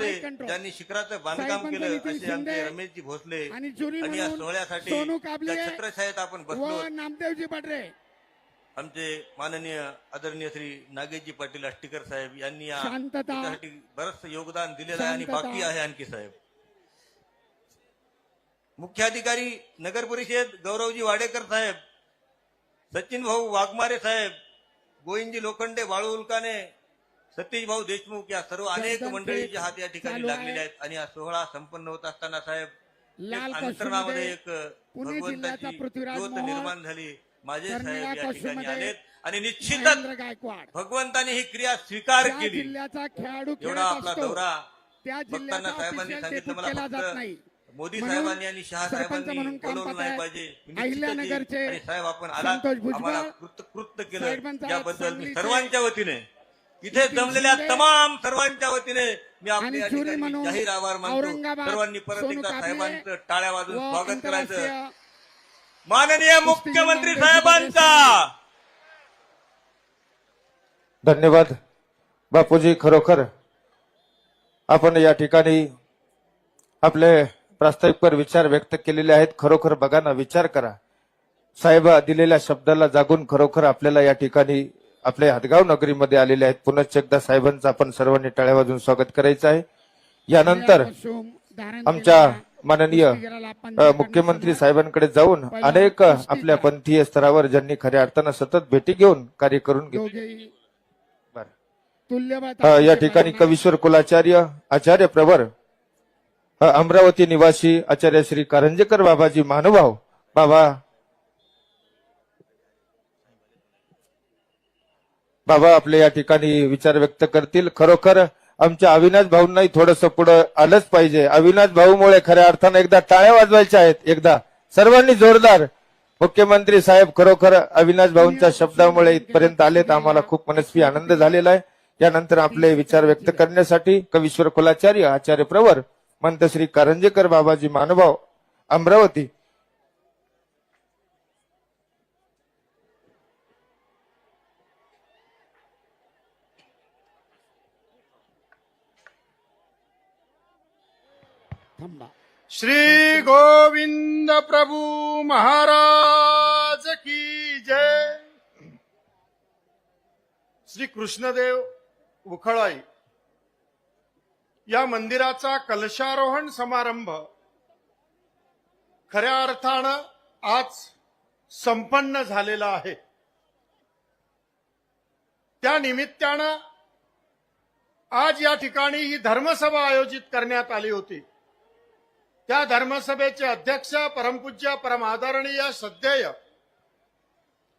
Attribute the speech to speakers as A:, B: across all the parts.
A: Mic control.
B: ज्यांनी शिखराचं बांधकाम केलं असे आमचे रमेशजी भोसले
A: आणि
B: या सोहळ्यासाठी छत्रछायेत आपण बसलो
A: नामदेवजी पटरे
B: आमचे माननीय आदरणीय श्री नागेशजी पाटील अष्टीकर साहेब यांनी या
A: शांतता.
B: त्यासाठी बरंच योगदान दिलेलं आहे आणि. बाकी आहे आणखी साहेब मुख्याधिकारी नगर परिषद गौरवजी वाडेकर साहेब सचिन भाऊ वाघमारे साहेब गोविंदजी लोखंडे बाळू उल्काने सतीश भाऊ देशमुख या सर्व अनेक मंडळीचे हात या ठिकाणी. लागलेले आहेत आणि हा सोहळा संपन्न होत असताना साहेब अंतरणामध्ये एक भगवंताची
A: पृथ्वीराज
B: ज्योत निर्माण झाली. माझे साहेब या ठिकाणी आलेत. आणि निश्चितच
A: गायकवाड
B: भगवंताने ही क्रिया स्वीकार केली. एवढा आपला दौरा
A: त्या
B: बघताना साहेबांनी सांगितलं मला फक्त मोदी साहेबांनी आणि शहा साहेबांनी बोलवलं नाही. पाहिजे साहेब आपण आला आम्हाला कृत कृत्य केलं याबद्दल मी सर्वांच्या वतीने इथे जमलेल्या
A: शिंदे,
B: तमाम सर्वांच्या वतीने मी आपले जाहीर आभार मानतो. सर्वांनी परत एकदा साहेबांचं टाळ्या वाजून स्वागत करायचं. माननीय मुख्यमंत्री साहेबांचा!
C: धन्यवाद बापूजी खरोखर. आपण या ठिकाणी आपले प्रास्ताविकपर विचार व्यक्त केलेले आहेत. खरोखर बघा ना विचार करा. साहेब दिलेल्या शब्दाला जागून खरोखर आपल्याला या ठिकाणी आपल्या हदगाव नगरीमध्ये आलेले आहेत. पुनश्च एकदा साहेबांचं आपण सर्वांनी टाळ्या वाजून स्वागत करायचं आहे. यानंतर आमच्या माननीय मुख्यमंत्री साहेबांकडे जाऊन अनेक. आपल्या पंथीय स्तरावर ज्यांनी खऱ्या अर्थानं सतत भेटी घेऊन कार्य करून घेतले. या ठिकाणी कवीश्वर कुलाचार्य आचार्य प्रवर अमरावती निवासी आचार्य श्री कारंजेकर बाबाजी महानुभाव बाबा बाबा आपले या ठिकाणी विचार व्यक्त करतील. खरोखर आमच्या अविनाश भाऊंनाही थोडस पुढे आलंच पाहिजे. अविनाश भाऊमुळे खऱ्या अर्थानं एकदा टाळ्या वाजवायच्या आहेत. एकदा. सर्वांनी जोरदार. मुख्यमंत्री साहेब खरोखर अविनाश भाऊंच्या शब्दामुळे इथपर्यंत आलेत. आम्हाला खूप मनस्वी आनंद झालेला आहे. यानंतर आपले विचार व्यक्त करण्यासाठी कवीश्वर कुलाचार्य आचार्य प्रवर मंत श्री कारंजेकर बाबाजी मानभाव अमरावती
D: श्री गोविंद प्रभू महाराज की जय. श्री कृष्णदेव उखळाई. या मंदिराचा कलशारोहण समारंभ खऱ्या अर्थानं आज संपन्न झालेला आहे. त्या निमित्तानं आज या ठिकाणी ही धर्मसभा आयोजित करण्यात आली होती. त्या धर्मसभेचे अध्यक्ष परमपूज्य परम आदरणीय सध्येय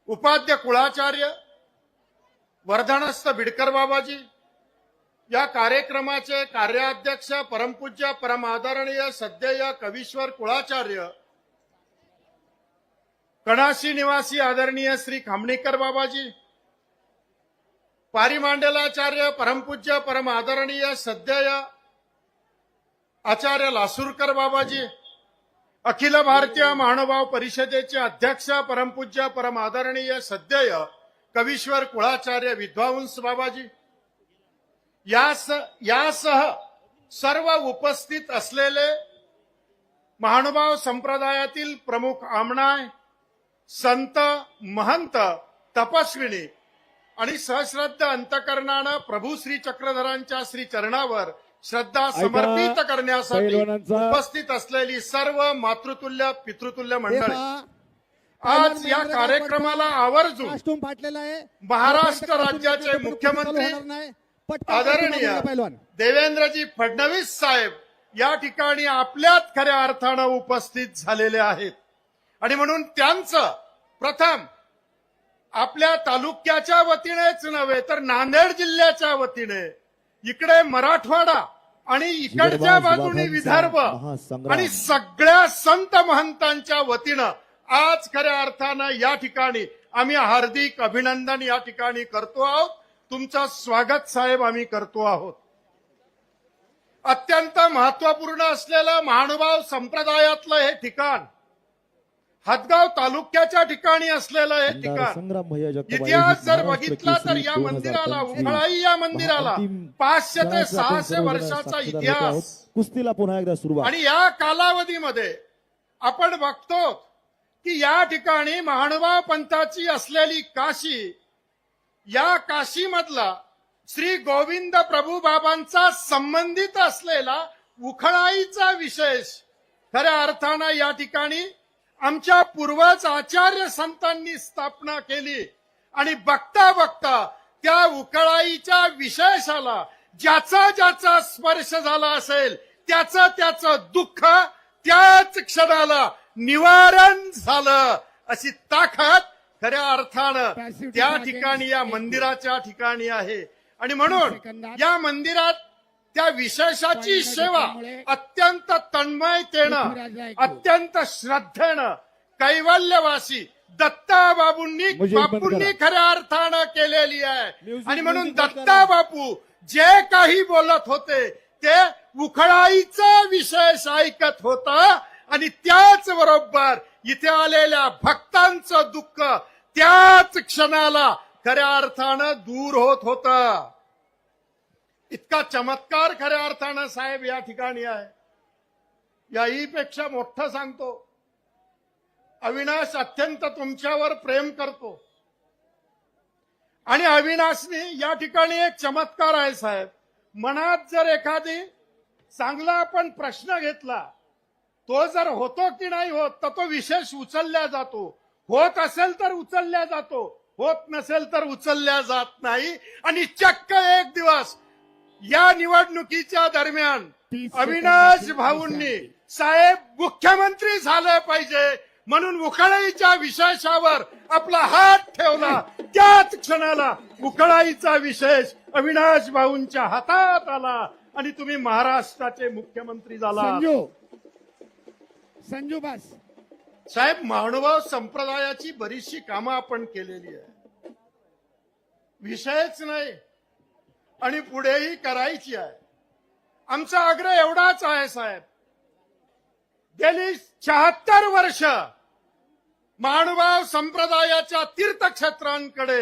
D: उपाध्य कुळाचार्य वर्धनस्थ बिडकर बाबाजी या कार्यक्रमाचे कार्याध्यक्ष परमपूज्य परम आदरणीय सध्येय कवीश्वर कुळाचार्य कणाशी निवासी आदरणीय श्री खामणीकर बाबाजी पारिमांडलाचार्य परमपूज्य परम आदरणीय श्रद्धेय आचार्य लासूरकर बाबाजी अखिल भारतीय महानुभाव परिषदेचे अध्यक्ष परमपूज्य परम आदरणीय सद्यय कवीश्वर कुळाचार्य विद्वांस बाबाजी. यास यासह सर्व उपस्थित असलेले महानुभाव संप्रदायातील प्रमुख आमणाय संत महंत तपस्विनी आणि सहश्रद्ध अंतकरणानं प्रभू श्री चक्रधरांच्या श्री चरणावर श्रद्धा समर्पित करण्यासाठी उपस्थित असलेली सर्व मातृतुल्य पितृतुल्य मंडळी. आज या कार्यक्रमाला आवर्जून महाराष्ट्र राज्याचे मुख्यमंत्री आदरणीय देवेंद्रजी फडणवीस साहेब या ठिकाणी आपल्यात खऱ्या अर्थानं उपस्थित झालेले आहेत. आणि म्हणून त्यांचं प्रथम आपल्या तालुक्याच्या वतीनेच नव्हे तर नांदेड जिल्ह्याच्या वतीने इकडे मराठवाडा आणि इकडच्या बाजूने विदर्भ. आणि सगळ्या संत महंतांच्या वतीनं आज खऱ्या अर्थानं या ठिकाणी आम्ही हार्दिक अभिनंदन या ठिकाणी करतो आहोत. तुमचं स्वागत साहेब आम्ही करतो आहोत. अत्यंत महत्त्वपूर्ण असलेलं महानुभाव संप्रदायातलं हे ठिकाण हदगाव तालुक्याच्या ठिकाणी असलेलं हे ठिकाण. इतिहास जर बघितला तर या
E: 2025
D: मंदिराला उखळाई या मंदिराला पाचशे ते सहाशे वर्षाचा इतिहास.
E: कुस्तीला पुन्हा एकदा सुरुवात.
D: आणि या कालावधीमध्ये आपण बघतो की या ठिकाणी महानुभाव पंथाची असलेली काशी या काशीमधला श्री गोविंद प्रभू बाबांचा संबंधित असलेला उखळाईचा विशेष खऱ्या अर्थानं या ठिकाणी आमच्या पूर्वज आचार्य संतांनी स्थापना केली. आणि बघता बघता त्या उकळाईच्या विशेषाला ज्याचा ज्याचा स्पर्श झाला असेल त्याचं त्याचं दुःख त्याच क्षणाला निवारण झालं अशी ताकद खऱ्या अर्थानं त्या ठिकाणी या मंदिराच्या ठिकाणी आहे. आणि म्हणून या मंदिरात त्या विशेषाची सेवा अत्यंत तन्मयतेनं. अत्यंत श्रद्धेनं कैवल्यवासी दत्ता बाबूंनी
E: मुझे बंद
D: बापूंनी. खऱ्या अर्थानं केलेली आहे आणि म्हणून दत्ता. बापू जे काही बोलत होते ते उखळाईचा विशेष ऐकत होता आणि त्याच बरोबर इथे आलेल्या भक्तांचं दुःख त्याच क्षणाला खऱ्या अर्थानं दूर होत होत इतका चमत्कार खऱ्या अर्थानं साहेब या ठिकाणी आहे. याही पेक्षा मोठं सांगतो अविनाश अत्यंत तुमच्यावर प्रेम करतो. आणि अविनाशने या ठिकाणी एक चमत्कार आहे साहेब. मनात जर एखादी चांगला आपण प्रश्न घेतला तो जर होतो की नाही होत तर तो विशेष उचलल्या जातो. होत असेल तर उचलल्या जातो होत नसेल तर उचलल्या जात नाही. आणि चक्क एक दिवस या निवडणुकीच्या दरम्यान अविनाश भाऊंनी. साहेब मुख्यमंत्री झाले पाहिजे म्हणून उखळाईच्या विशेषावर आपला हात ठेवला. त्याच क्षणाला उखळाईचा विशेष अविनाश भाऊंच्या हातात आला. आणि तुम्ही महाराष्ट्राचे मुख्यमंत्री झाला.
A: संजू. संजू बस.
D: साहेब महानुभाव संप्रदायाची बरीचशी कामं आपण केलेली आहे विषयच नाही. आणि पुढेही करायची आहे आमचा आग्रह एवढाच आहे साहेब गेली शहात्तर वर्ष महानुभाव संप्रदायाच्या तीर्थक्षेत्रांकडे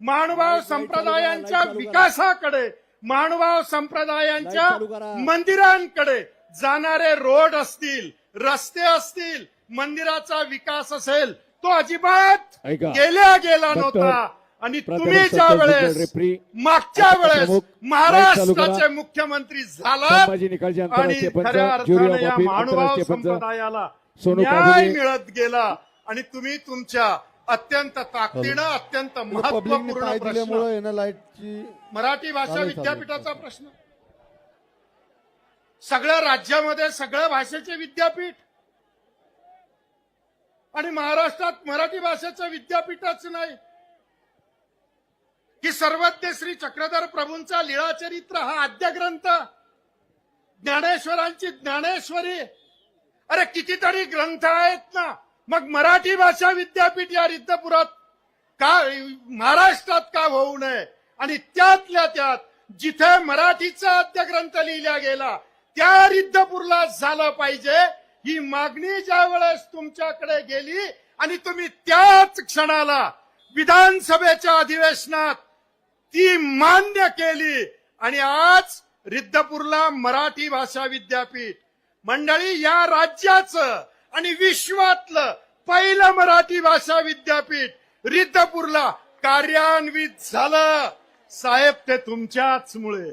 D: महानुभाव संप्रदायांच्या विकासाकडे महानुभाव संप्रदायांच्या. मंदिरांकडे जाणारे रोड असतील रस्ते असतील मंदिराचा विकास असेल तो अजिबात. गेल्या गेला नव्हता आणि तुम्ही ज्या वेळेस मागच्या वेळेस महाराष्ट्राचे. मुख्यमंत्री झाला आणि खऱ्या अर्थाने या संप्रदायाला
E: सोनू
D: न्याय. मिळत गेला आणि तुम्ही तुमच्या अत्यंत ताकदीनं अत्यंत
E: महत्त्वपूर्ण
D: प्रश्न मराठी भाषा. विद्यापीठाचा प्रश्न सगळ्या राज्यामध्ये सगळ्या भाषेचे विद्यापीठ आणि महाराष्ट्रात मराठी भाषेचं विद्यापीठच नाही की सर्वज्ञ श्री चक्रधर प्रभूंचा लीळाचरित्र हा आद्य ग्रंथ ज्ञानेश्वरांची ज्ञानेश्वरी. अरे कितीतरी ग्रंथ आहेत ना. मग मराठी भाषा विद्यापीठ या रिद्धपुरात का महाराष्ट्रात का होऊ नये? आणि त्यातल्या त्यात जिथे मराठीचा आद्य ग्रंथ लिहिला गेला त्या रिद्धपूरला झालं पाहिजे. ही मागणी ज्या वेळेस तुमच्याकडे गेली आणि तुम्ही त्याच क्षणाला विधानसभेच्या अधिवेशनात ती मान्य केली. आणि आज रिद्धपूरला मराठी भाषा विद्यापीठ मंडळी या राज्याचं आणि विश्वातलं पहिलं मराठी भाषा विद्यापीठ रिद्धपूरला कार्यान्वित झालं. साहेब ते तुमच्याच मुळे.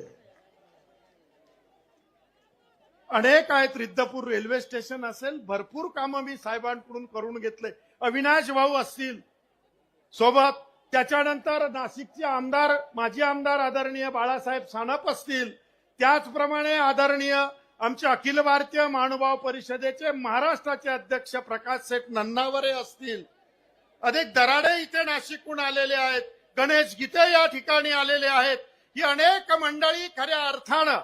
D: अनेक आहेत रिद्धपूर रेल्वे स्टेशन असेल भरपूर कामं मी साहेबांकडून करून घेतले. अविनाश भाऊ असतील सोबत त्याच्यानंतर नाशिकचे आमदार माजी आमदार आदरणीय बाळासाहेब सानप असतील. त्याचप्रमाणे आदरणीय आमचे अखिल भारतीय महानुभाव परिषदेचे महाराष्ट्राचे अध्यक्ष प्रकाश शेठ नन्नावरे असतील. अधिक दराडे इथे नाशिकहून आलेले आहेत. गणेश गीते या ठिकाणी आलेले आहेत. ही अनेक मंडळी खऱ्या अर्थानं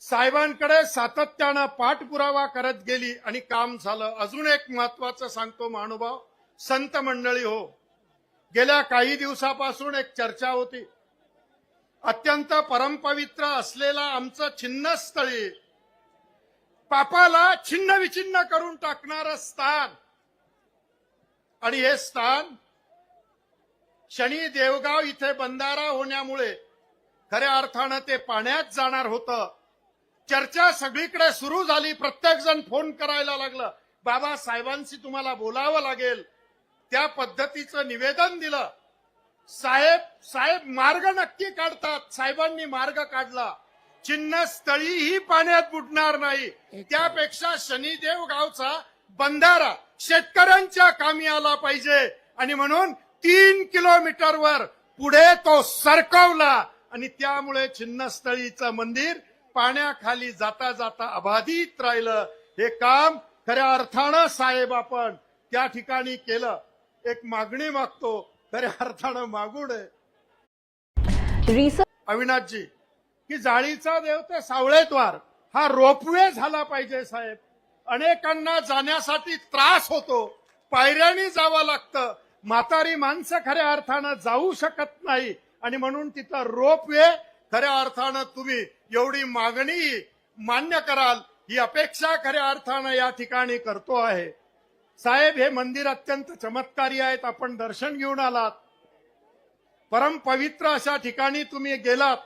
D: साहेबांकडे सातत्यानं पाठपुरावा करत गेली आणि काम झालं. अजून एक महत्वाचं सांगतो महानुभाव. संत मंडळी हो. गेल्या काही दिवसापासून एक चर्चा होती. अत्यंत परमपवित्र असलेला आमचं छिन्नस्थळी पापाला छिन्न विछिन्न करून टाकणारं स्थान. आणि हे स्थान शनी देवगाव इथे बंधारा होण्यामुळे खऱ्या अर्थानं ते पाण्यात जाणार होतं. चर्चा सगळीकडे सुरू झाली. प्रत्येक जण फोन करायला लागलं. बाबा साहेबांशी तुम्हाला बोलावं लागेल. त्या पद्धतीचं निवेदन दिलं. साहेब साहेब मार्ग नक्की काढतात. साहेबांनी मार्ग काढला. चिन्ह स्थळीही पाण्यात बुडणार नाही. त्यापेक्षा शनिदेव गावचा बंधारा शेतकऱ्यांच्या कामी आला पाहिजे. आणि म्हणून तीन किलोमीटरवर पुढे तो सरकवला. आणि त्यामुळे छिन्नस्थळीचं मंदिर पाण्याखाली जाता जाता अबाधित राहिलं. हे काम खऱ्या अर्थानं साहेब आपण त्या ठिकाणी केलं. एक मागणी मागतो खऱ्या अर्थानं मागू नये अविनाशजी की जाळीचा देव ते सावळेद्वार हा रोपवे झाला पाहिजे साहेब. अनेकांना जाण्यासाठी त्रास होतो. पायऱ्याने जावं लागतं. म्हातारी माणसं खऱ्या अर्थानं जाऊ शकत नाही. आणि म्हणून तिथं रोपवे खऱ्या अर्थानं तुम्ही एवढी मागणी मान्य कराल ही अपेक्षा खऱ्या अर्थानं या ठिकाणी करतो आहे. साहेब हे मंदिर अत्यंत चमत्कारी आहेत. आपण दर्शन घेऊन आलात. परम पवित्र अशा ठिकाणी तुम्ही गेलात.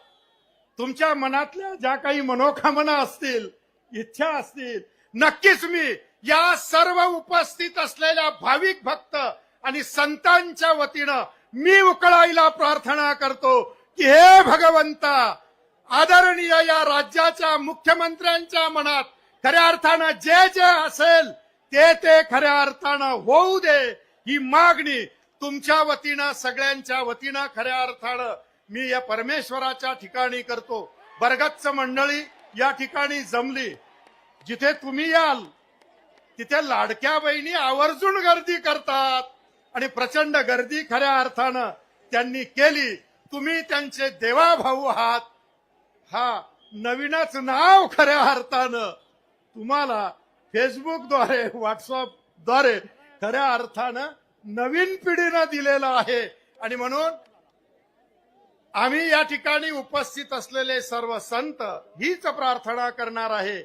D: तुमच्या मनातल्या ज्या काही मनोकामना असतील इच्छा असतील नक्कीच मी या सर्व उपस्थित असलेल्या भाविक भक्त आणि संतांच्या वतीनं मी उकळायला प्रार्थना करतो की हे भगवंता आदरणीय या राज्याच्या मुख्यमंत्र्यांच्या मनात खऱ्या अर्थानं जे जे असेल ते ते खऱ्या अर्थानं होऊ दे ही मागणी तुमच्या वतीनं सगळ्यांच्या वतीनं खऱ्या अर्थानं मी या परमेश्वराच्या ठिकाणी करतो. बरगच्च मंडळी या ठिकाणी जमली. जिथे तुम्ही याल तिथे लाडक्या बहिणी आवर्जून गर्दी करतात आणि प्रचंड गर्दी खऱ्या अर्थानं त्यांनी केली. तुम्ही त्यांचे देवाभाऊ आहात. हा नवीनच नाव खऱ्या अर्थानं तुम्हाला फेसबुकद्वारे व्हॉट्सअपद्वारे खऱ्या अर्थानं नवीन पिढीनं दिलेलं आहे. आणि म्हणून आम्ही या ठिकाणी उपस्थित असलेले सर्व संत हीच प्रार्थना करणार आहे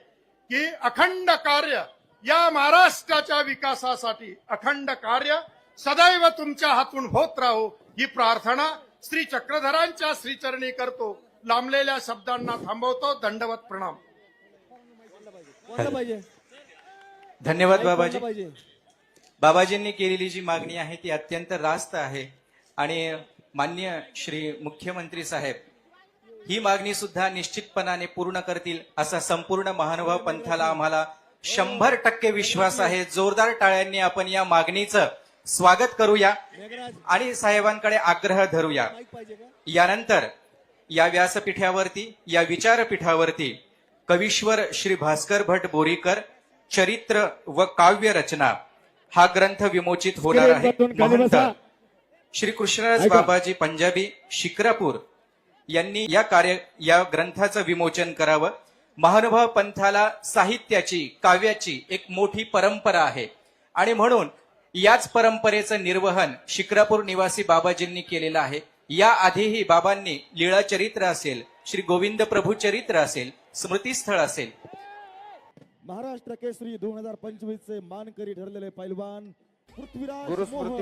D: की अखंड कार्य या महाराष्ट्राच्या विकासासाठी अखंड कार्य सदैव तुमच्या हातून होत राहो ही प्रार्थना श्री चक्रधरांच्या श्रीचरणी करतो. लांबलेल्या शब्दांना थांबवतो. दंडवत प्रणाम.
E: पाहिजे.
F: धन्यवाद बाबाजी. बाबाजींनी केलेली जी मागणी आहे ती अत्यंत रास्त आहे. आणि मान्य श्री मुख्यमंत्री साहेब ही मागणी सुद्धा निश्चितपणाने पूर्ण करतील असा संपूर्ण महानुभाव पंथाला आम्हाला शंभर टक्के विश्वास आहे. जोरदार टाळ्यांनी आपण या मागणीचं स्वागत करूया आणि साहेबांकडे आग्रह धरूया. यानंतर या व्यासपीठावरती या विचारपीठावरती कवीश्वर श्री भास्कर भट बोरीकर चरित्र व काव्य रचना हा ग्रंथ विमोचित होणार आहे महंत. श्री कृष्णराज. बाबाजी पंजाबी शिक्रापूर यांनी या कार्य या ग्रंथाचं विमोचन करावं महानुभाव पंथाला साहित्याची काव्याची एक मोठी परंपरा आहे आणि म्हणून याच परंपरेचं निर्वहन शिक्रापूर निवासी बाबाजींनी केलेलं आहे या आधीही बाबांनी लीळा चरित्र असेल श्री गोविंद प्रभू चरित्र असेल स्मृतीस्थळ असेल
E: महाराष्ट्र केसरी दोन हजार पंचवीस चे मानकरी ठरलेले पैलवान पृथ्वीराज मोहोळ.